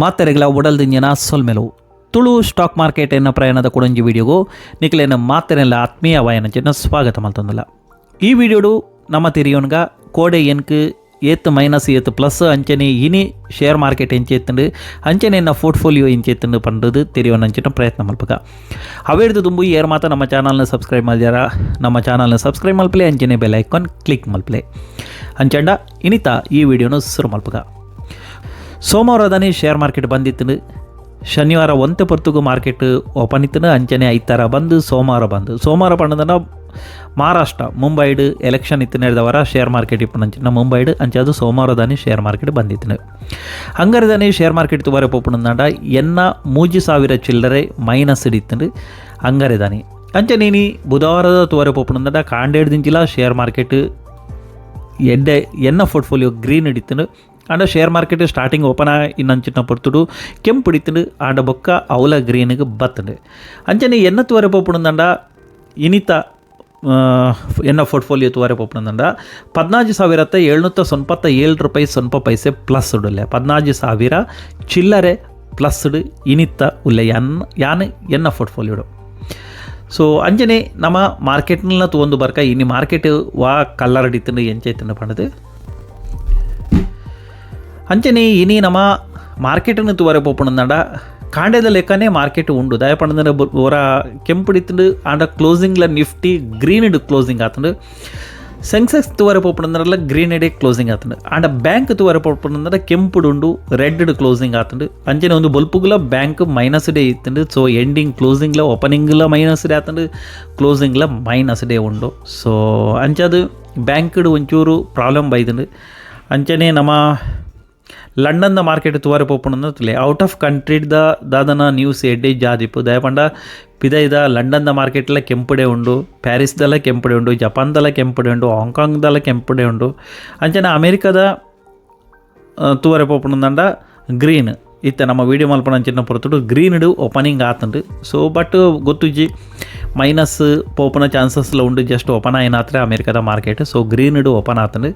ಮಾತೆರೆಗಳ ಒಡಲ್ದಿಂಜನ ಸೊಲ್ಮೆಲು. Tulu stock market ಎನ್ನ ಪ್ರಯಾಣದ ಕೊಡಂಜಿ ವಿಡಿಯೋಗು ನಿಖಲೇನ ಮಾತರೆಲ್ಲ ಆತ್ಮೀಯ ವಾಯನಜನ ಸ್ವಾಗತ ಮಲ್ತೊಂದಿಲ್ಲ ಈ ವಿಡಿಯೋಡು ನಮ್ಮ ತಿರಿಯೋನ್ಗ ಕೋಡೆ ಎನ್ಕ್, ಏತ್ ಮೈನಸ್ ಏತ್ ಪ್ಲಸ್ ಅಂಚನೆ ಇನಿ ಶೇರ್ ಮಾರ್ಕೆಟ್ ಎಂಚೆತ್ತಂಡು ಅಂಚನೆ ಎನ್ನ ಪೋರ್ಟ್ಫೋಲಿಯೋ ಎಂಚೆತ್ತುಂಡು ಪಂಡದು ತೆರಿಯೋನ್ ಅಂಚಿನ ಪ್ರಯತ್ನ ಮಲ್ಪಕ ಅವೇಡ್ದು ತುಂಬು ಏರ್ ಮಾತ ನಮ್ಮ ಚಾನಲ್ನ ಸಬ್ಸ್ಕ್ರೈಬ್ ಮಾಡಿದಾರ ನಮ್ಮ ಚಾನಲ್ನ ಸಬ್ಸ್ಕ್ರೈಬ್ ಮಲ್ಪಲೆ ಅಂಚನೆ ಬೆಲ್ ಐಕಾನ್ ಕ್ಲಿಕ್ ಮಲ್ಪಲೆ ಅಂಚಂಡ, ಇನಿತ ಈ ವಿಡಿಯೋನು ಸುರು ಮಲ್ಪಕ ಸೋಮವಾರದನೇ ಶೇರ್ ಮಾರ್ಕೆಟ್ ಬಂದಿತ್ತು. ಶನಿವಾರ ಒಂತೆ ಪೊರ್ತುಗು ಮಾರ್ಕೆಟ್ ಓಪನ್ ಇತ್ತು. ಅಂಚನೆ ಐತಾರ ಬಂದು ಸೋಮವಾರ ಬಂದು. ಸೋಮವಾರ ಬಂದದನ್ನ ಮಹಾರಾಷ್ಟ್ರ, ಮುಂಬೈಡ್ ಎಲೆಕ್ಷನ್ ಇತ್ತು ನಡೆದವರ ಶೇರ್ ಮಾರ್ಕೆಟ್ ಇಪ್ಪು ಅಂಚಿನ ಮುಂಬೈಡ್ ಅದು ಸೋಮವಾರದಾನಿ ಶೇರ್ ಮಾರ್ಕೆಟ್ ಬಂದಿತ್ತು. ಹಂಗಾರದಾನಿ ಶೇರ್ ಮಾರ್ಕೆಟ್ ತುಂಬ ಪೋಪುಣಂದಾಂಡ ಎನ್ನ ಮೂಜಿ ಸಾವಿರ ಚಿಲ್ಲರೆ ಮೈನಸ್ ಹಿಡಿತು ಹಂಗಾರಿದಾನಿ ಅಂಚೆ ನೀನಿ ಬುಧವಾರದ ತುವರೆ ಪೋಪುಣಂದಾಂಡ ಕಾಂಡೇಡ್ ದಿಂಚಿಲ ಶೇರ್ ಮಾರ್ಕೆಟ್ ಎಡ್ಡೆ ಎನ್ನ ಪೋರ್ಟ್ಫೋಲಿಯೋ ಗ್ರೀನ್ ಹಿಡಿತು ಆಂಡ ಶೇರ್ ಮಾರ್ಕೆಟ್ ಸ್ಟಾರ್ಟಿಂಗ್ ಓಪನ್ ಇನ್ನಂಚಿನ ಪೊರ್ತುಡು, ಕೆಂಪು ಹಿಡಿತು ಆಂಡ ಬೊಕ್ಕ ಅವಲ ಗ್ರೀನ್ಗೆ ಬತ್ತುಂಡು. ಅಂಚನೆ ಎನ್ನ ತೋರೆ ಪೋಪುಣಂದಾಂಡ, ಇನಿತ ಎನ್ನ ಪೋರ್ಟ್ಫೋಲಿಯೋ ತುವರೆ ಪೋಪುಣಂದಾಂಡ, ಪದ್ನಾಜು ಸಾವಿರತ್ತ ಏಳ್ನೂತ್ತ ಸೊನ್ಪತ್ತ ಏಳು ರೂಪಾಯಿ ಸ್ವಲ್ಪ ಪೈಸೆ ಪ್ಲಸ್ ಉಡುಲ್ಲೆ. ಪದ್ನಾಜು ಸಾವಿರ ಚಿಲ್ಲರೆ ಪ್ಲಸ್ ಇನಿತ್ತ ಉಲ್ಲೆ ಯಾನ್ ಯಾನ್ ಎನ್ನ ಪೋರ್ಟ್ಫೋಲಿಯೋಡು ಸೊ ಅಂಜನೆ ನಮ್ಮ ಮಾರ್ಕೆಟ್ನ ತೊಗೊಂಡು ಬರ್ಕ ಇನ್ನು ಮಾರ್ಕೆಟ್ ವಾ ಕಲ್ಲರ್ ಹಿಡಿತಂಡು ಎಂಚೈತಂಡು ಪಣದು ಅಂಚನೆ ಇನಿ ನಮ್ಮ ಮಾರ್ಕೆಟನ್ನು ತುವರೆ ಪೋಪಣಂದಾಂಡ ಕಾಂಡೆದ ಲೆಕ್ಕನೇ ಮಾರ್ಕೆಟ್ ಉಂಡು. ದಯ ಓರ ಒರ ಕೆಂಪು ಹಿಡಿತಂಡು ಆಂಡ ಕ್ಲೋಸಿಂಗ್ಲ ನಿಫ್ಟಿ ಗ್ರೀನ್ ಇಡು ಕ್ಲೋಸಿಂಗ್ ಆತುಂಡು. ಸೆನ್ಸೆಕ್ಸ್ ತುವರೆ ಪೋಪಣಂದ್ರಲ್ಲ ಗ್ರೀನ್ ಇಡೆ ಕ್ಲೋಸಿಂಗ್ ಆತುಂಡು. ಆಂಡ ಬ್ಯಾಂಕ್ ತುವರೆ ಪೋಪಣಂದ್ರ ಕೆಂಪುಡುಂಡು ರೆಡ್ ರೆಡ್ಡ್ ಕ್ಲೋಸಿಂಗ್ ಆತುಂಡು. ಅಂಚನೆ ಒಂದು ಬಲ್ಪುಗುಲ, ಬ್ಯಾಂಕ್ ಮೈನಸ್ ಡೇ ಇತ್ತುಂಡು. ಸೊ ಎಂಡಿಂಗ್ ಕ್ಲೋಸಿಂಗ್ಲ ಓಪನಿಂಗ್ಲ ಮೈನಸ್ ಡೇ ಕ್ಲೋಸಿಂಗ್ ಕ್ಲೋಸಿಂಗ್ಲ ಮೈನಸ್ ಡೇ ಉಂಡು. ಸೊ ಅಂಚದು ಬ್ಯಾಂಕ್ಡ್ ಒಂಚೂರು ಪ್ರಾಬ್ಲಮ್ ಬೈದುಂಡು ಅಂಚನೆ ನಮ್ಮ ಲಂಡನ್ದ ಮಾರ್ಕೆಟ್ ತುವರೆ ತುಲೆ ಔಟ್ ಆಫ್ ಕಂಟ್ರಿದ ದಾದನ ನ್ಯೂಸ್ ಎಡ್ಡೆ ಜಾದಿಪ್ಪು ದಯಪಂಡ ಪಿದೈದ ಮಾರ್ಕೆಟ್ ಮಾರ್ಕೆಟ್ಲ ಕೆಂಪುಡೆ ಉಂಡು ಪ್ಯಾರಿಸ್ದಲ್ಲ ಕೆಂಪುಡೆ ಉಂಡು ಜಪಾನ್ದಲ್ಲ ಕೆಂಪುಡೆ ಉಂಡು ಹಾಂಗ್ಕಾಂಗ್ದಲ್ಲ ಕೆಂಪುಡೆ ಉಂಡು. ಅಂಚನೆ ಅಮೇರಿಕದ ತೂವರೆ ಪೋಪುಣಂದಂಡ ಗ್ರೀನ್. ಇತ್ತ ನಮ್ಮ ವೀಡಿಯೋ ಚಿನ್ನ ಪೊರತುಡು ಗ್ರೀನ್ಡು ಓಪನಿಂಗ್ ಆತಂಡು. ಸೊ ಬಟ್ ಗೊತ್ತುಜಿ ಮೈನಸ್ ಪೋಪನ ಚಾನ್ಸಸ್ಲ ಉಂಡು ಜಸ್ಟ್ ಓಪನ್ ಆಯ್ನಾತ್ರೆ ಅಮೇರಿಕದ ಮಾರ್ಕೆಟ್ ಸೊ ಗ್ರೀನ್ಡು ಓಪನ್ ಆತಂಡು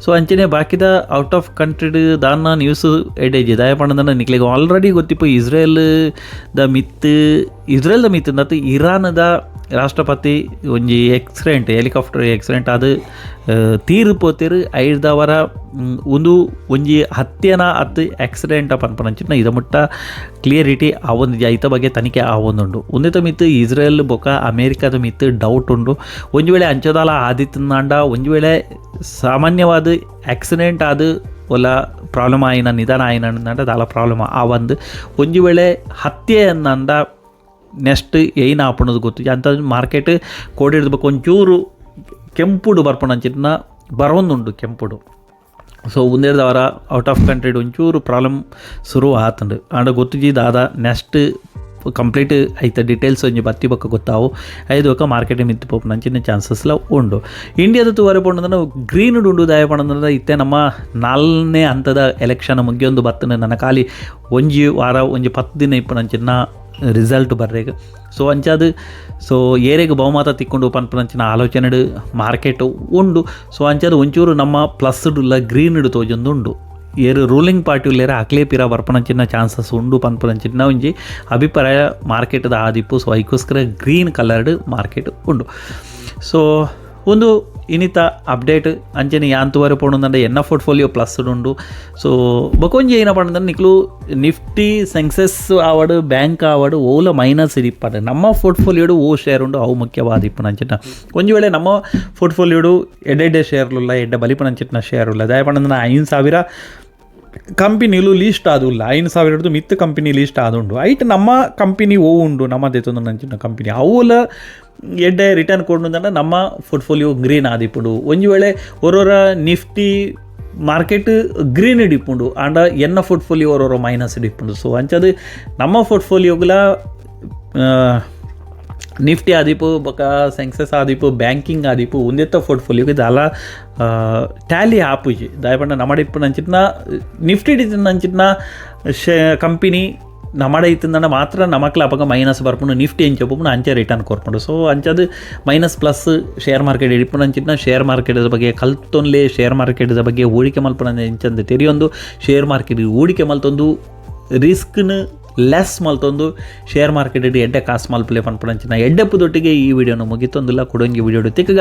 ಸೊ ಅಂಚನೆ ಬಾಕಿದ ಔಟ್ ಆಫ್ ಕಂಟ್ರಿಡ್ ದಾನ್ನ ನ್ಯೂಸ್ ಎಡೇಜಿ ದಯ ಪಂಡದನ ನಿಕ್ಲಿಗೆ ಆಲ್ರೆಡಿ ಗೊತ್ತಿಪ್ಪು ಇಸ್ರೇಲ್ ದ ಮಿತ್ ಇಸ್ರೇಲ್ ದ ಮಿತ್ ಅಂದತ್ತು ಇರಾನದ ರಾಷ್ಟ್ರಪತಿ, ಒಂಜಿ ಎಕ್ಸಿಡೆಂಟ್ ಹೆಲಿಕಾಪ್ಟರ್ ಎಕ್ಸಿಡೆಂಟ್ ಅದು ತೀರ್ ತೀರು ಪೋತಿರು ಐದವರ ಒಂದು, ಒಂಜಿ ಹತ್ಯೆನ ಹತ್ತು ಆಕ್ಸಿಡೆಂಟ್ ಪನ್ಪನಂಚಿನ ಇದ ಮುಟ್ಟ ಕ್ಲಿಯರಿಟಿ ಆ ಒಂದು ಐತ ಬಗ್ಗೆ ತನಿಖೆ ಆ ಒಂದುಂಡು ಒಂದಿತ ಮಿತ್ತು ಇಸ್ರೇಲ್, ಬೊಕ ಅಮೇರಿಕಾದ ಮಿತ್ತು ಡೌಟ್ ಉಂಡು ಒಂಜಿ ವೇಳೆ ಅಂಚದಾಲ ಆದಿತ್ತಂದಾಂಡ ಒಂಜಿ ವೇಳೆ ಸಾಮಾನ್ಯವಾದ ಆಕ್ಸಿಡೆಂಟ್ ಅದು ಒಲ ಪ್ರಾಬ್ಲಮ್ ಆಯ್ನ, ನಿಧಾನ ಆಯ್ನ ದಾಲ ಪ್ರಾಬ್ಲಮ್ ಆ ಒಂದು ಒಂಜಿ ವೇಳೆ ಹತ್ಯೆ ಅನ್ನಂದ ನೆಕ್ಸ್ಟ್ ಏನು ಆಪಣದು ಗೊತ್ತು. ಅಂತ ಮಾರ್ಕೆಟ್ ಕೋಡಿಡ್ಬೇಕು ಒಂಚೂರು ಕೆಂಪುಡು ಬರ್ಪಣಂಚಿನ ಬರೋಂದುಂಡು ಕೆಂಪುಡು. ಸೊ ವಾರ ಔಟ್ ಆಫ್ ಕಂಟ್ರಿಡ್ ಒಂಚೂರು ಪ್ರಾಬ್ಲಮ್ ಶುರು ಆತಂಡು. ಆಂಡ ಗೊತ್ತಿಜಿ ದಾದ ನೆಕ್ಸ್ಟ್ ಕಂಪ್ಲೀಟ್ ಐತೆ ಡೀಟೇಲ್ಸ್ ಒಂಜಿ ಬತ್ತಿ ಬೊಕ್ಕ ಗೊತ್ತಾವು. ಐದು ಬೊಕ್ಕ ಮಾರ್ಕೆಟ್ ಮಿತ್ತು ಪೋಪು ನಂಚಿನ ಚಾನ್ಸಸ್ಲ ಉಂಡು. ಇಂಡಿಯಾದ ತುವರೆ ಪಂಡಂದ್ರೆ ಗ್ರೀನ್ ಉಂಡು ದಾಯ ಪಂಡಂದ್ರೆ ಇತ್ತೆ ನಮ್ಮ ನಾಲ್ನೇ ಹಂತದ ಎಲೆಕ್ಷನ್ ಮುಗಿಯೊಂದು ಬತ್ತನ ನನ್ನ ಖಾಲಿ ಒಂಜಿ ವಾರ, ಒಂಜಿ ಪತ್ತು ದಿನ ಇಪ್ಪ ರಿಸಲ್ಟ್ ಬರ್ರೇಗ. ಸೊ ಅಂಚಾದು ಸೊ ಏರೆಗೆ ಬಹುಮತ ತಿಕ್ಕೊಂಡು ಪನ್ಪನಂಚಿನ ಆಲೋಚನೆ ಮಾರ್ಕೆಟ್ ಉಂಡು. ಸೊ ಅಂಚಾದು ಒಂಚೂರು ನಮ್ಮ ಪ್ಲಸ್ ಡುಲ್ಲ ಗ್ರೀನ್ ಇಡು ತೋಜೊಂದುಂಡು. ಏರು ರೂಲಿಂಗ್ ಪಾರ್ಟಿ ಉಲ್ಲೇರ ಅಕ್ಲೇ ಪಿರ ಬರ್ಪನಂಚಿನ ಚಾನ್ಸಸ್ ಉಂಡು ಪನ್ಪನಂಚಿನ ಒಂಜಿ ಅಭಿಪ್ರಾಯ ಮಾರ್ಕೆಟ್ದ ಆದಿಪ್ಪು. ಸೊ ಅದಕ್ಕೋಸ್ಕರ ಗ್ರೀನ್ ಕಲರ್ಡ್ ಮಾರ್ಕೆಟ್ ಉಂಡು. ಸೊ ಒಂದು ಇನಿತ ಅಪ್ಡೇಟ್ ಅಂಚನೆ ಯಾಂತುವರೆ ಪೋಣಂದಂಡ ಎನ್ನ ಪೋರ್ಟ್ಫೋಲಿಯೋ ಪ್ಲಸ್ ಉಂಡು ಸೊ ಬಕೊಂಜಿ ಏನ ಪಂಡಂದ್ರೆ ನಿಕ್ಲು ನಿಫ್ಟಿ ಸೆನ್ಸೆಸ್ ಆವಡು ಬ್ಯಾಂಕ್ ಆವಡು ಓಲ ಮೈನಸ್ ಇರಿಪ್ಪಡು ನಮ್ಮ ಪೋರ್ಟ್ಫೋಲಿಯೋಡು ಓ ಶೇರ್ ಉಂಡು ಅವು ಮುಖ್ಯವಾದ ಇಪ್ಪು ಅಂಚಿಟ್ಟ ಒಂಜಿ ವೇಳೆ ನಮ್ಮ ಪೋರ್ಟ್ಫೋಲಿಯೋಡು ಎಡ್ಡೆ ಶೇರ್ಲುಲ್ಲ ಎಡ್ಡೆ ಬಲಿಪನಂಚಿನ ಶೇರ್ ಉಲ್ಲ ದಯ ಪಂಡಂದ್ರೆ ಐದು ಸಾವಿರ ಲೀಸ್ಟ್ ಆದುಲ್ಲ. ಐದು ಸಾವಿರ ಹಿಡಿದು ಮಿತ್ತು ಕಂಪನಿ ಲೀಸ್ಟ್ ಆದುಂಡು ಐಟ್ ನಮ್ಮ ಕಂಪನಿ ಓ ಉಂಡು ನಮ್ಮ ದೇತೊಂದು ನಂಚಿನ ಕಂಪನಿ ಅವುಲ ಎಡ್ಡೆ ರಿಟರ್ನ್ ಕೊಡೋದಂದ್ರೆ ನಮ್ಮ ಪೋರ್ಟ್ಫೋಲಿಯೋ ಗ್ರೀನ್ ಆದಿಪ್ಪುಡು. ಒಂದು ವೇಳೆ ಒರೋರ ನಿಫ್ಟಿ ಮಾರ್ಕೆಟ್ ಗ್ರೀನ್ ಹಿಡಿಪುಂಡು ಆಂಡ ಎನ್ನ ಪೋರ್ಟ್ಫೋಲಿಯೋ ಒರೋರ ಮೈನಸ್ ಹಿಡಿಪುಂಡು ಸೊ ಅಂಚದು ನಮ್ಮ ಪೋರ್ಟ್ಫೋಲಿಯೋಗಳ ನಿಫ್ಟಿ ಆದಿಪ್ಪು ಬೊಕ ಸೆನ್ಸೆಸ್ ಆದಿಪ್ಪು ಬ್ಯಾಂಕಿಂಗ್ ಆದಿಪ್ಪು ಒಂದೆತ್ತ ಪೋರ್ಟ್ಫೋಲಿಯೋಗೆ ದಾಲ ಟ್ಯಾಲಿ ಆಪುಜಿ ದಾಯಪಂಡ ನಮ್ಮಡಿಪ್ಪು ನಂಚಿನ ನಿಫ್ಟಿ ನಂಚಿನ ಶೇ, ಕಂಪನಿ ನಮ್ಮಡ ಇತ್ತಂದ ಮಾತ್ರ ನಮಕ್ಲ ಅಪಗ ಮೈನಸ್ ಬರ್ಪುಂಡು, ನಿಫ್ಟಿ ಎಂಚ ಒಪ್ಪುಂಡು, ಅಂಚೆ ರಿಟರ್ನ್ ಕೊರ್ಪುಂಡು ಸೊ, ಅಂಚದು ಮೈನಸ್ ಪ್ಲಸ್ ಶೇರ್ ಮಾರ್ಕೆಟ್ ಇಡಿಪುಂಡು ಅಂಚಿನ ಶೇರ್ ಮಾರ್ಕೆಟ್ದ ಬಗ್ಗೆ ಕಲ್ತೊಂದ್ಲೆ ಶೇರ್ ಮಾರ್ಕೆಟ್ದ ಬಗ್ಗೆ ಹೂಡಿಕೆ ಮಲ್ಪನ ಎಂಚಂದು ತೆರಿಯೊಂದು, ಶೇರ್ ಮಾರ್ಕೆಟ್ ಹೂಡಿಕೆ ಮಲ್ತೊಂದು, ರಿಸ್ಕ್ನ ಲೆಸ್ ಮಲ್ತೊಂದು ಶೇರ್ ಮಾರ್ಕೆಟ್ ಎಡ್ಡೆ ಕಾಸು ಮಲ್ಪಲೆ ಪನ್ಪಡಂಚಿನ ಎಡ್ಡೆಪ್ಪದೊಟ್ಟಿಗೆ ಈ ವಿಡಿಯೋನ ಮುಗಿತೊಂದಿಲ್ಲ. ಕೊಡೋಂಗಿ ವಿಡಿಯೋ ತಿಕ್ಕಗ.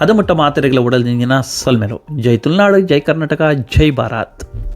ಅದು ಮಟ್ಟ ಮಾತ್ರೆಗಳ ಉಡಲ್ ನಿಂಗಿನ ಸಲ್ಮೆರು. ಜೈ ತುಳುನಾಡು ಜೈ ಕರ್ನಾಟಕ, ಜೈ ಭಾರತ್.